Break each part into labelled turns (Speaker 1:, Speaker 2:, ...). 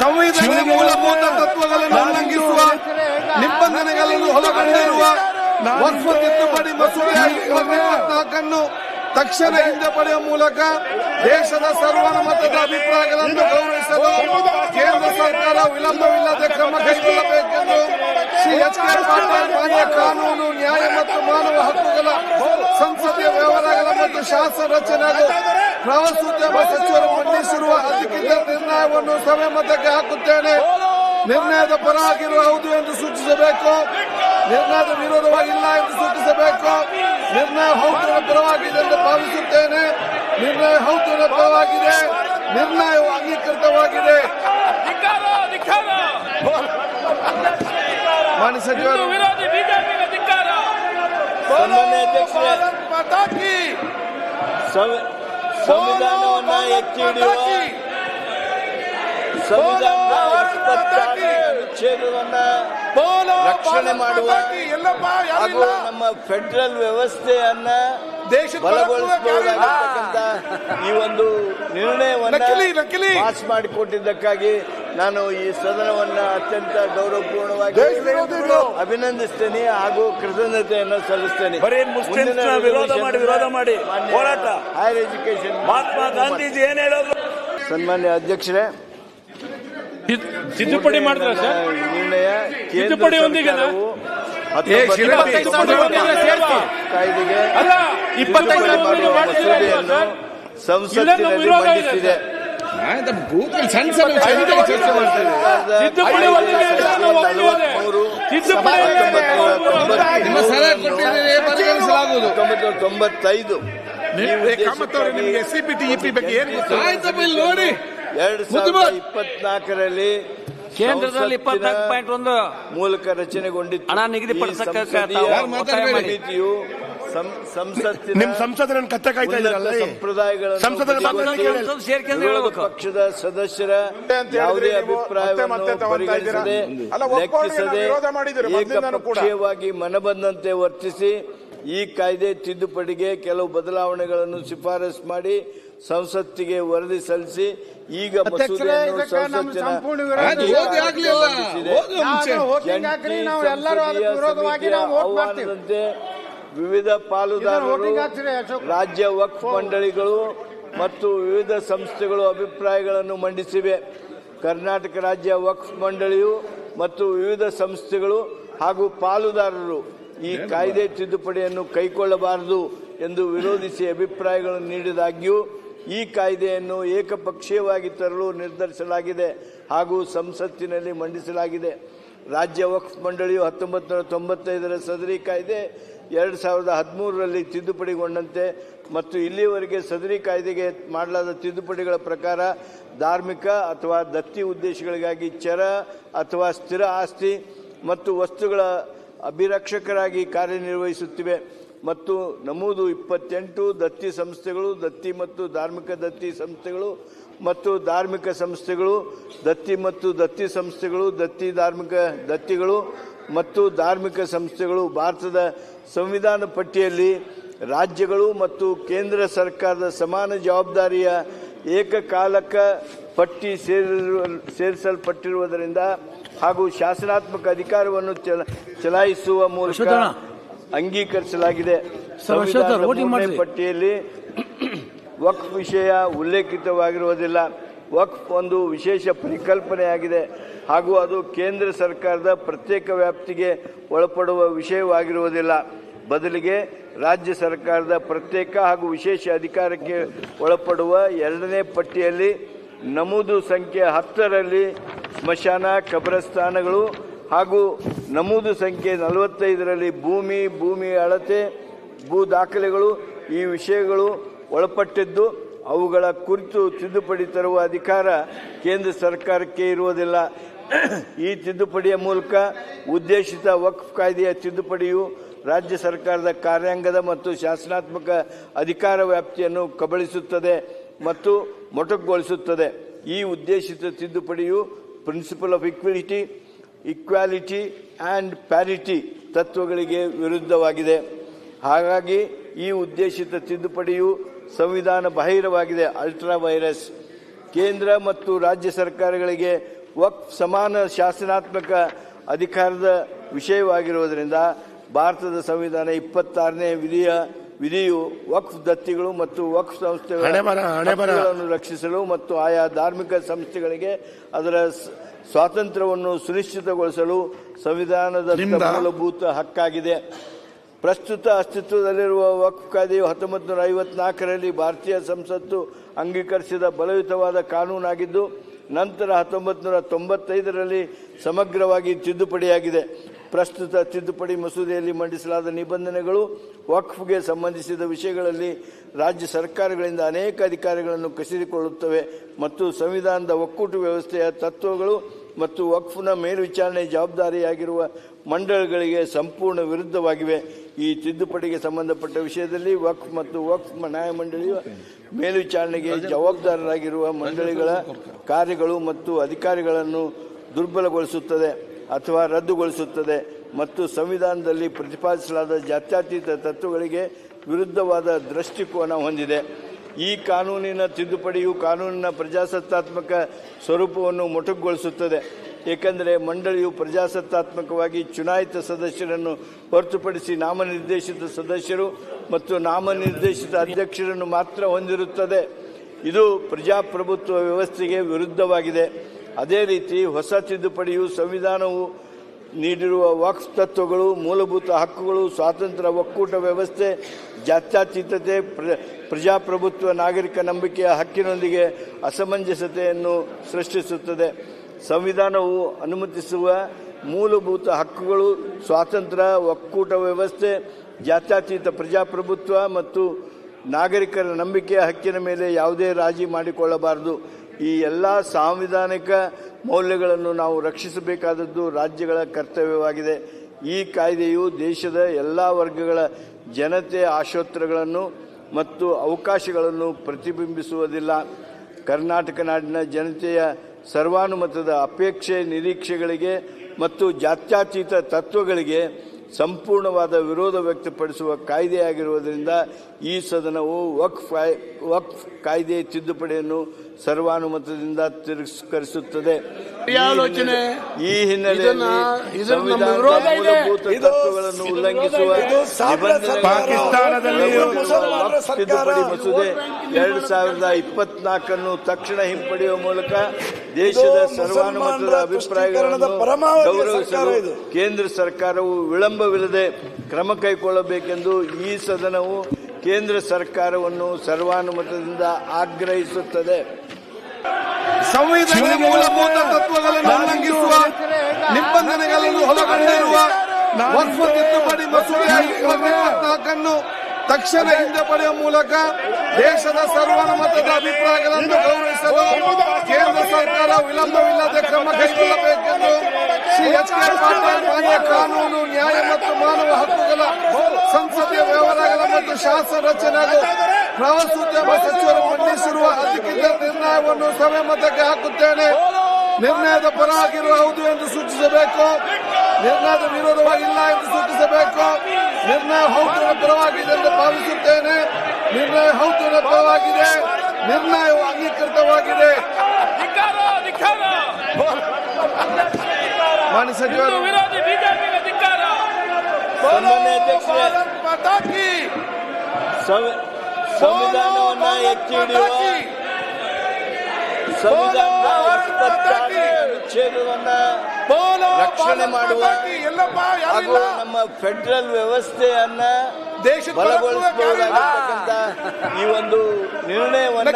Speaker 1: ಸಂವಿಧಾನದ ಮೂಲಭೂತ ತತ್ವಗಳನ್ನು ಉಲ್ಲಂಘಿಸುವ ನಿಬಂಧನೆಗಳನ್ನು ಒಳಗೊಂಡಿರುವ ವಸ್ತು ತಿದ್ದುಪಡಿ ಮಸೂದೆ ಇಪ್ಪತ್ನಾಲ್ಕನ್ನು ತಕ್ಷಣ ಹಿಂದೆ ಪಡೆಯುವ ಮೂಲಕ ದೇಶದ ಸರ್ವಾನುಮತದ ಅಭಿಪ್ರಾಯಗಳನ್ನು ಗೌರವಿಸಲು ಕೇಂದ್ರ ಸರ್ಕಾರ ವಿಳಂಬವಿಲ್ಲದೆ ಕ್ರಮ ಕೈಗೊಳ್ಳಬೇಕೆಂದು ಶ್ರೀ ಎಚ್ ಕೆ ಪಾಟೀಲ್ ಮಾನ್ಯ ಕಾನೂನು ನ್ಯಾಯ ಮತ್ತು ಮಾನವ ವ್ಯವಹಾರಗಳ ಮತ್ತು ಶಾಸನ ರಚನೆ ಹಾಗೂ ಪ್ರವಾಸೋದ್ಯಮ ಸಚಿವರು ಮಂಡಿಸಿರುವ ಅಧಿಕೃತ ನಿರ್ಣಯವನ್ನು ಸಭೆ ಮತಕ್ಕೆ ಹಾಕುತ್ತೇನೆ. ನಿರ್ಣಯದ ಪರವಾಗಿರುವ ಹೌದು ಎಂದು ಸೂಚಿಸಬೇಕು. ನಿರ್ಣಯದ ವಿರೋಧವಾಗಿಲ್ಲ ಎಂದು ಸೂಚಿಸಬೇಕು. ನಿರ್ಣಯ ಹೌದು ಪರವಾಗಿದೆ ಎಂದು ಭಾವಿಸುತ್ತೇನೆ. ನಿರ್ಣಯ ಹೌದು ಪರವಾಗಿದೆ. ನಿರ್ಣಯವು ಅಂಗೀಕೃತವಾಗಿದೆ. ಮಾನ್ಯ ಸಚಿವರು.
Speaker 2: ಸನ್ಮಾನ್ಯ ಅಧ್ಯಕ್ಷರೇ. ಸಂವಿ- ಸಂವಿಧಾನವನ್ನ ಎತ್ತಿ ಹಿಡಿಯುವ ಸಂವಿಧಾನದ ಇಪ್ಪತ್ತಾರನೇ ಅನುಚ್ಛೇದವನ್ನ ರಕ್ಷಣೆ ಮಾಡುವ ಹಾಗೂ ನಮ್ಮ ಫೆಡರಲ್ ವ್ಯವಸ್ಥೆಯನ್ನ ಬಲಗೊಳಿಸಬಹುದಾಗಿರ್ತಕ್ಕಂಥ ಈ ಒಂದು ನಿರ್ಣಯವನ್ನು. ಪಾಸ್ ಮಾಡಿಕೊಟ್ಟಿದ್ದಕ್ಕಾಗಿ ನಾನು ಈ ಸದನವನ್ನ ಅತ್ಯಂತ ಗೌರವಪೂರ್ಣವಾಗಿ. ಅಭಿನಂದಿಸ್ತೇನೆ ಹಾಗೂ ಕೃತಜ್ಞತೆಯನ್ನು ಸಲ್ಲಿಸ್ತೇನೆ.
Speaker 3: ವಿರೋಧ ಮಾಡಿ ವಿರೋಧ ಮಾಡಿ ಹೋರಾಟ.
Speaker 2: ಹೈಯರ್ ಎಜುಕೇಶನ್
Speaker 3: ಮಹಾತ್ಮ ಗಾಂಧೀಜಿ ಏನ್ ಹೇಳೋದು?
Speaker 2: ಸನ್ಮಾನ್ಯ ಅಧ್ಯಕ್ಷರೇ
Speaker 4: ತಿದ್ದುಪಡಿ ಮಾಡಿದ್ರ
Speaker 2: ನಿರ್ಣಯ
Speaker 4: ತಿದ್ದುಪಡಿ ಒಂದಿಗೆ
Speaker 2: ಕಾಯ್ದೆಗೆ
Speaker 4: ಇಪ್ಪತ್ತೈದು
Speaker 2: ಮಸೂದೆಯನ್ನು ಸಂಸತ್ತಿನಲ್ಲಿ ಮಂಡಿಸಿದೆ.
Speaker 1: ಸಣ್ಣ ಚರ್ಚೆ ನಿಮ್ಮ ಸಲಹೆ ಕೊಟ್ಟಿದ್ದೀರಿ ಪರಿಗಣಿಸಲಾಗುವುದು
Speaker 2: ಹತ್ತೊಂಬತ್ತು ನೂರ ತೊಂಬತ್ತೈದು.
Speaker 5: ನಿಮಗೆ ಸಿಪಿಟಿ ಇಪಿ ಬಗ್ಗೆ ಏನು
Speaker 1: ನೋಡಿ.
Speaker 2: ಎರಡು ಸಾವಿರದ ಇಪ್ಪತ್ನಾಲ್ಕರಲ್ಲಿ
Speaker 6: ಕೇಂದ್ರದಲ್ಲಿ
Speaker 2: ಸಂಸತ್ತಿನ
Speaker 6: 24.1
Speaker 2: ಮೂಲಕ ರಚನೆಗೊಂಡಿತ್ತು.
Speaker 6: ಹಣ
Speaker 2: ನಿಗದಿಪಡಿಸಿಯು ಸಂಸತ್ತಿನ
Speaker 5: ನಿಮ್ ಸಂಸದರನ್ನ ಕತ್ತೆ ಕಾಯ್ತಾ ಇದ್ದೀರಲ್ಲ
Speaker 2: ಸಂಪ್ರದಾಯಗಳ
Speaker 5: ಸಂಸದರ
Speaker 6: ಸೇರ್ಕೊಂಡು ಹೇಳ್ಬೇಕು.
Speaker 2: ಪಕ್ಷದ ಸದಸ್ಯರ ಯಾವುದೇ
Speaker 5: ಅಭಿಪ್ರಾಯ
Speaker 2: ಅಭಿಪ್ರಾಯವನ್ನು
Speaker 5: ಮತ್ತೆ ಮತ್ತೆ ತಗೊಂತಾ ಇದ್ದೀರಾ?
Speaker 2: ಪರಿಗಣಿಸದೆ ಲೆಕ್ಕಿಸದೆ. ಏಕಪಕ್ಷೀಯವಾಗಿ ಮನಬಂದಂತೆ ವರ್ತಿಸಿ ಈ ಕಾಯ್ದೆ ತಿದ್ದುಪಡಿಗೆ ಕೆಲವು ಬದಲಾವಣೆಗಳನ್ನು ಶಿಫಾರಸು ಮಾಡಿ ಸಂಸತ್ತಿಗೆ ವರದಿ ಸಲ್ಲಿಸಿ ಈಗ ಮಸೂದೆಯನ್ನು ಸಂಸತ್ತಿನ ವಿವಿಧ ಪಾಲುದಾರರು ರಾಜ್ಯ ವಕ್ಫ್ ಮಂಡಳಿಗಳು ಮತ್ತು ವಿವಿಧ ಸಂಸ್ಥೆಗಳು ಅಭಿಪ್ರಾಯಗಳನ್ನು ಮಂಡಿಸಿವೆ. ಕರ್ನಾಟಕ ರಾಜ್ಯ ವಕ್ಫ್ ಮಂಡಳಿಯು ಮತ್ತು ವಿವಿಧ ಸಂಸ್ಥೆಗಳು ಹಾಗೂ ಪಾಲುದಾರರು ಈ ಕಾಯ್ದೆ ತಿದ್ದುಪಡಿಯನ್ನು ಕೈಕೊಳ್ಳಬಾರದು ಎಂದು ವಿರೋಧಿಸಿ ಅಭಿಪ್ರಾಯಗಳನ್ನು ನೀಡಿದಾಗ್ಯೂ ಈ ಕಾಯ್ದೆಯನ್ನು ಏಕಪಕ್ಷೀಯವಾಗಿ ತರಲು ನಿರ್ಧರಿಸಲಾಗಿದೆ ಹಾಗೂ ಸಂಸತ್ತಿನಲ್ಲಿ ಮಂಡಿಸಲಾಗಿದೆ. ರಾಜ್ಯ ವಕ್ಫ್ ಮಂಡಳಿಯು ಹತ್ತೊಂಬತ್ತು ನೂರ ತೊಂಬತ್ತೈದರ ಸದರಿ ಕಾಯ್ದೆ ಎರಡು ಸಾವಿರದ ಹದಿಮೂರರಲ್ಲಿ ತಿದ್ದುಪಡಿಗೊಂಡಂತೆ ಮತ್ತು ಇಲ್ಲಿಯವರೆಗೆ ಸದರಿ ಕಾಯ್ದೆಗೆ ಮಾಡಲಾದ ತಿದ್ದುಪಡಿಗಳ ಪ್ರಕಾರ ಧಾರ್ಮಿಕ ಅಥವಾ ದತ್ತಿ ಉದ್ದೇಶಗಳಿಗಾಗಿ ಚರ ಅಥವಾ ಸ್ಥಿರ ಆಸ್ತಿ ಮತ್ತು ವಸ್ತುಗಳ ಅಭಿರಕ್ಷಕರಾಗಿ ಕಾರ್ಯನಿರ್ವಹಿಸುತ್ತಿವೆ ಮತ್ತು ನಮೂದು ಇಪ್ಪತ್ತೆಂಟು ದತ್ತಿ ಸಂಸ್ಥೆಗಳು, ದತ್ತಿ ಮತ್ತು ಧಾರ್ಮಿಕ ದತ್ತಿ ಸಂಸ್ಥೆಗಳು ಮತ್ತು ಧಾರ್ಮಿಕ ಸಂಸ್ಥೆಗಳು ದತ್ತಿ ಮತ್ತು ದತ್ತಿ ಸಂಸ್ಥೆಗಳು ದತ್ತಿ ಧಾರ್ಮಿಕ ದತ್ತಿಗಳು ಮತ್ತು ಧಾರ್ಮಿಕ ಸಂಸ್ಥೆಗಳು ಭಾರತದ ಸಂವಿಧಾನ ಪಟ್ಟಿಯಲ್ಲಿ ರಾಜ್ಯಗಳು ಮತ್ತು ಕೇಂದ್ರ ಸರ್ಕಾರದ ಸಮಾನ ಜವಾಬ್ದಾರಿಯ ಏಕಕಾಲಕ ಪಟ್ಟಿ ಸೇರಿರುವ ಸೇರಿಸಲ್ಪಟ್ಟಿರುವುದರಿಂದ ಹಾಗೂ ಶಾಸನಾತ್ಮಕ ಅಧಿಕಾರವನ್ನು ಚಲ ಚಲಾಯಿಸುವ ಮೂಲಕ ಅಂಗೀಕರಿಸಲಾಗಿದೆ. ಸಂವಿಧಾನ ಪಟ್ಟಿಯಲ್ಲಿ ವಕ್ಫ್ ವಿಷಯ ಉಲ್ಲೇಖಿತವಾಗಿರುವುದಿಲ್ಲ. ವಕ್ಫ್ ಒಂದು ವಿಶೇಷ ಪರಿಕಲ್ಪನೆಯಾಗಿದೆ. ಹಾಗೂ ಅದು ಕೇಂದ್ರ ಸರ್ಕಾರದ ಪ್ರತ್ಯೇಕ ವ್ಯಾಪ್ತಿಗೆ ಒಳಪಡುವ ವಿಷಯವಾಗಿರುವುದಿಲ್ಲ. ಬದಲಿಗೆ ರಾಜ್ಯ ಸರ್ಕಾರದ ಪ್ರತ್ಯೇಕ ಹಾಗೂ ವಿಶೇಷ ಅಧಿಕಾರಕ್ಕೆ ಒಳಪಡುವ ಎರಡನೇ ಪಟ್ಟಿಯಲ್ಲಿ ನಮೂದು ಸಂಖ್ಯೆ ಹತ್ತರಲ್ಲಿ ಸ್ಮಶಾನ, ಕಬ್ರಸ್ಥಾನಗಳು ಹಾಗೂ ನಮೂದು ಸಂಖ್ಯೆ ನಲವತ್ತೈದರಲ್ಲಿ ಭೂಮಿ ಭೂಮಿ ಅಳತೆ, ಭೂ ದಾಖಲೆಗಳು ಈ ವಿಷಯಗಳು ಒಳಪಟ್ಟಿದ್ದು, ಅವುಗಳ ಕುರಿತು ತಿದ್ದುಪಡಿ ತರುವ ಅಧಿಕಾರ ಕೇಂದ್ರ ಸರ್ಕಾರಕ್ಕೆ ಇರುವುದಿಲ್ಲ. ಈ ತಿದ್ದುಪಡಿಯ ಮೂಲಕ ಉದ್ದೇಶಿತ ವಕ್ಫ್ ಕಾಯ್ದೆಯ ತಿದ್ದುಪಡಿಯು ರಾಜ್ಯ ಸರ್ಕಾರದ ಕಾರ್ಯಾಂಗದ ಮತ್ತು ಶಾಸನಾತ್ಮಕ ಅಧಿಕಾರ ವ್ಯಾಪ್ತಿಯನ್ನು ಕಬಳಿಸುತ್ತದೆ ಮತ್ತು ಮೊಟಕುಗೊಳಿಸುತ್ತದೆ. ಈ ಉದ್ದೇಶಿತ ತಿದ್ದುಪಡಿಯು principle of equality equality and parity ತತ್ವಗಳಿಗೆ ವಿರುದ್ಧವಾಗಿದೆ. ಹಾಗಾಗಿ ಈ ಉದ್ದೇಶಿತ ತಿದ್ದುಪಡಿಯು ಸಂವಿಧಾನ ಬಾಹಿರವಾಗಿದೆ. Ultra vires. ಕೇಂದ್ರ ಮತ್ತು ರಾಜ್ಯ ಸರ್ಕಾರಗಳಿಗೆ ವಕ್ಫ್ ಸಮಾನ ಶಾಸನಾತ್ಮಕ ಅಧಿಕಾರದ ವಿಷಯವಾಗಿರುವುದರಿಂದ ಭಾರತದ ಸಂವಿಧಾನ ಇಪ್ಪತ್ತಾರನೇ ವಿಧಿಯ ವಿಧಿಯು ವಕ್ಫ್ ದತ್ತಿಗಳು ಮತ್ತು ವಕ್ಫ್ ಸಂಸ್ಥೆಗಳನ್ನು ರಕ್ಷಿಸಲು ಮತ್ತು ಆಯಾ ಧಾರ್ಮಿಕ ಸಂಸ್ಥೆಗಳಿಗೆ ಅದರ ಸ್ವಾತಂತ್ರ್ಯವನ್ನು ಸುನಿಶ್ಚಿತಗೊಳಿಸಲು ಸಂವಿಧಾನದ? ಮೂಲಭೂತ ಹಕ್ಕಾಗಿದೆ. ಪ್ರಸ್ತುತ ಅಸ್ತಿತ್ವದಲ್ಲಿರುವ ವಕ್ಫ್ ಕಾಯ್ದೆಯು ಹತ್ತೊಂಬತ್ತು ನೂರ ಐವತ್ನಾಲ್ಕರಲ್ಲಿ ಭಾರತೀಯ ಸಂಸತ್ತು ಅಂಗೀಕರಿಸಿದ ಬಲಯುತವಾದ ಕಾನೂನಾಗಿದ್ದು, ನಂತರ ಹತ್ತೊಂಬತ್ತು ನೂರ ತೊಂಬತ್ತೈದರಲ್ಲಿ ಸಮಗ್ರವಾಗಿ ತಿದ್ದುಪಡಿಯಾಗಿದೆ. ಪ್ರಸ್ತುತ ತಿದ್ದುಪಡಿ ಮಸೂದೆಯಲ್ಲಿ ಮಂಡಿಸಲಾದ ನಿಬಂಧನೆಗಳು ವಕ್ಫ್ಗೆ ಸಂಬಂಧಿಸಿದ ವಿಷಯಗಳಲ್ಲಿ ರಾಜ್ಯ ಸರ್ಕಾರಗಳಿಂದ ಅನೇಕ ಅಧಿಕಾರಿಗಳನ್ನು ಕಸಿದುಕೊಳ್ಳುತ್ತವೆ ಮತ್ತು ಸಂವಿಧಾನದ ಒಕ್ಕೂಟ ವ್ಯವಸ್ಥೆಯ ತತ್ವಗಳು ಮತ್ತು ವಕ್ಫ್ನ ಮೇಲ್ವಿಚಾರಣೆ ಜವಾಬ್ದಾರಿಯಾಗಿರುವ ಮಂಡಳಿಗಳಿಗೆ ಸಂಪೂರ್ಣ ವಿರುದ್ಧವಾಗಿವೆ. ಈ ತಿದ್ದುಪಡಿಗೆ ಸಂಬಂಧಪಟ್ಟ ವಿಷಯದಲ್ಲಿ ವಕ್ಫ್ ಮತ್ತು ವಕ್ಫ್ ನ್ಯಾಯಮಂಡಳಿಯ ಮೇಲ್ವಿಚಾರಣೆಗೆ ಜವಾಬ್ದಾರರಾಗಿರುವ ಮಂಡಳಿಗಳ ಕಾರ್ಯಗಳು ಮತ್ತು ಅಧಿಕಾರಿಗಳನ್ನು ದುರ್ಬಲಗೊಳಿಸುತ್ತದೆ ಅಥವಾ ರದ್ದುಗೊಳಿಸುತ್ತದೆ ಮತ್ತು ಸಂವಿಧಾನದಲ್ಲಿ ಪ್ರತಿಪಾದಿಸಲಾದ ಜಾತ್ಯತೀತ ತತ್ವಗಳಿಗೆ ವಿರುದ್ಧವಾದ ದೃಷ್ಟಿಕೋನ ಹೊಂದಿದೆ. ಈ ಕಾನೂನಿನ ತಿದ್ದುಪಡಿಯು ಕಾನೂನಿನ ಪ್ರಜಾಸತ್ತಾತ್ಮಕ ಸ್ವರೂಪವನ್ನು ಮೊಟಕುಗೊಳಿಸುತ್ತದೆ. ಏಕೆಂದರೆ ಮಂಡಳಿಯು ಪ್ರಜಾಸತ್ತಾತ್ಮಕವಾಗಿ ಚುನಾಯಿತ ಸದಸ್ಯರನ್ನು ಹೊರತುಪಡಿಸಿ ನಾಮನಿರ್ದೇಶಿತ ಸದಸ್ಯರು ಮತ್ತು ನಾಮನಿರ್ದೇಶಿತ ಅಧ್ಯಕ್ಷರನ್ನು ಮಾತ್ರ ಹೊಂದಿರುತ್ತದೆ. ಇದು ಪ್ರಜಾಪ್ರಭುತ್ವ ವ್ಯವಸ್ಥೆಗೆ ವಿರುದ್ಧವಾಗಿದೆ. ಅದೇ ರೀತಿ ಹೊಸ ತಿದ್ದುಪಡಿಯು ಸಂವಿಧಾನವು ನೀಡಿರುವ ವಾಕ್ಸ್ ತತ್ವಗಳು, ಮೂಲಭೂತ ಹಕ್ಕುಗಳು, ಸ್ವಾತಂತ್ರ್ಯ ಒಕ್ಕೂಟ ವ್ಯವಸ್ಥೆ, ಜಾತ್ಯತೀತತೆ, ಪ್ರ, ಪ್ರಜಾಪ್ರಭುತ್ವ ನಾಗರಿಕ ನಂಬಿಕೆಯ ಹಕ್ಕಿನೊಂದಿಗೆ ಅಸಮಂಜಸತೆಯನ್ನು ಸೃಷ್ಟಿಸುತ್ತದೆ. ಸಂವಿಧಾನವು ಅನುಮತಿಸುವ ಮೂಲಭೂತ ಹಕ್ಕುಗಳು, ಸ್ವಾತಂತ್ರ್ಯ, ಒಕ್ಕೂಟ ವ್ಯವಸ್ಥೆ, ಜಾತ್ಯತೀತ ಪ್ರಜಾಪ್ರಭುತ್ವ ಮತ್ತು ನಾಗರಿಕರ ನಂಬಿಕೆಯ ಹಕ್ಕಿನ ಮೇಲೆ ಯಾವುದೇ ರಾಜಿ ಮಾಡಿಕೊಳ್ಳಬಾರದು. ಈ ಎಲ್ಲ ಸಾಂವಿಧಾನಿಕ ಮೌಲ್ಯಗಳನ್ನು ನಾವು ರಕ್ಷಿಸಬೇಕಾದದ್ದು ರಾಜ್ಯಗಳ ಕರ್ತವ್ಯವಾಗಿದೆ. ಈ ಕಾಯ್ದೆಯು ದೇಶದ ಎಲ್ಲ ವರ್ಗಗಳ ಜನತೆಯ ಆಶೋತ್ತರಗಳನ್ನು ಮತ್ತು ಅವಕಾಶಗಳನ್ನು ಪ್ರತಿಬಿಂಬಿಸುವುದಿಲ್ಲ. ಕರ್ನಾಟಕ ನಾಡಿನ ಜನತೆಯ ಸರ್ವಾನುಮತದ ಅಪೇಕ್ಷೆ ನಿರೀಕ್ಷೆಗಳಿಗೆ ಮತ್ತು ಜಾತ್ಯಾತೀತ ತತ್ವಗಳಿಗೆ ಸಂಪೂರ್ಣವಾದ ವಿರೋಧ ವ್ಯಕ್ತಪಡಿಸುವ ಕಾಯ್ದೆಯಾಗಿರುವುದರಿಂದ ಈ ಸದನವು ವಕ್ಫ್ ವಕ್ಫ್ ಕಾಯ್ದೆ ತಿದ್ದುಪಡಿಯನ್ನು ಸರ್ವಾನುಮತದಿಂದ ತಿರಸ್ಕರಿಸುತ್ತದೆ ಈ. ಹಿನ್ನೆಲೆ- ಹಿನ್ನೆಲೆಯಲ್ಲಿ ತತ್ವಗಳನ್ನು ಉಲ್ಲಂಘಿಸುವ ತಿದ್ದುಪಡಿ ಮಸೂದೆ ಎರಡು ಸಾವಿರದ ಇಪ್ಪತ್ನಾಲ್ಕನ್ನು ತಕ್ಷಣ ಹಿಂಪಡೆಯುವ ಮೂಲಕ ದೇಶದ ಸರ್ವಾನುಮತದ ಅಭಿಪ್ರಾಯಗಳನ್ನು ಗೌರವಿಸಲು ಕೇಂದ್ರ ಸರ್ಕಾರವು ವಿಳಂಬವಿಲ್ಲದೆ ಕ್ರಮ ಕೈಗೊಳ್ಳಬೇಕೆಂದು ಈ ಸದನವು ಕೇಂದ್ರ ಸರ್ಕಾರವನ್ನು ಸರ್ವಾನುಮತದಿಂದ ಆಗ್ರಹಿಸುತ್ತದೆ.
Speaker 1: ಸಂವಿಧಾನದ ಮೂಲಭೂತ ತತ್ವಗಳನ್ನು ಉಲ್ಲಂಘಿಸುವ ನಿಬಂಧನೆಗಳನ್ನು ಒಳಗೊಂಡಿರುವ ತಿದ್ದುಪಡಿ ಮಸೂದೆ ಇಪ್ಪತ್ನಾಲ್ಕನ್ನು ತಕ್ಷಣ ಹಿಂದೆ ಪಡೆಯುವ ಮೂಲಕ ದೇಶದ ಸರ್ವಾನುಮತದ ಅಭಿಪ್ರಾಯಗಳನ್ನು ಗೌರವಿಸಲು ಕೇಂದ್ರ ಸರ್ಕಾರ ವಿಳಂಬವಿಲ್ಲದೆ ಕ್ರಮ ಕೈಗೊಳ್ಳಬೇಕೆಂದು ಶ್ರೀ ಎಚ್ ಕೆ ಮಾನ್ಯ ಕಾನೂನು, ನ್ಯಾಯ ಮತ್ತು ಮಾನವ ಹಕ್ಕುಗಳ ಸಂಸದೀಯ ವ್ಯವಹಾರಗಳ ಮತ್ತು ಶಾಸನ ರಚನೆ ಪ್ರವಾಸೋದ್ಯಮ ಸಚಿವರು ಮಂಡಿಸಿರುವ ಅಧಿಕೃತ ನಿರ್ಣಯವನ್ನು ಸಭೆ ಮತಕ್ಕೆ ಹಾಕುತ್ತೇನೆ. ನಿರ್ಣಯದ ಪರವಾಗಿರುವ ಹೌದು ಎಂದು ಸೂಚಿಸಬೇಕು. ನಿರ್ಣಯದ ವಿರೋಧವಾಗಿಲ್ಲ ಎಂದು ಸೂಚಿಸಬೇಕು. ನಿರ್ಣಯ ಹೌದು ಪರವಾಗಿದೆ ಎಂದು ಭಾವಿಸುತ್ತೇನೆ. ನಿರ್ಣಯ ಹೌದು ಪರವಾಗಿದೆ. ನಿರ್ಣಯವು ಅಂಗೀಕೃತವಾಗಿದೆ.
Speaker 2: ಮಾನ್ಯ ಸಚಿವರು ಸಂವಿಧಾನವನ್ನ ಇಪ್ಪತ್ತಾರನೇ ಅನುಚ್ಛೇದವನ್ನ ರಕ್ಷಣೆ ಮಾಡುವ ಹಾಗೂ ನಮ್ಮ ಫೆಡರಲ್ ವ್ಯವಸ್ಥೆಯನ್ನ ದೇಶ ಈ ಒಂದು ನಿರ್ಣಯವನ್ನು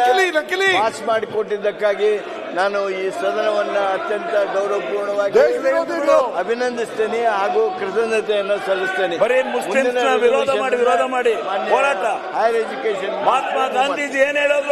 Speaker 2: ಪಾಸ್ ಮಾಡಿಕೊಟ್ಟಿದ್ದಕ್ಕಾಗಿ ನಾನು ಈ ಸದನವನ್ನ ಅತ್ಯಂತ ಗೌರವಪೂರ್ಣವಾಗಿ ಅಭಿನಂದಿಸ್ತೇನೆ ಹಾಗೂ ಕೃತಜ್ಞತೆಯನ್ನು ಸಲ್ಲಿಸ್ತೇನೆ.
Speaker 3: ವಿರೋಧ ಮಾಡಿ ವಿರೋಧ ಮಾಡಿ. ಹೋರಾಟ.
Speaker 2: ಹೈಯರ್ ಎಜುಕೇಶನ್
Speaker 3: ಮಹಾತ್ಮ ಗಾಂಧೀಜಿ ಏನ್ ಹೇಳೋದು?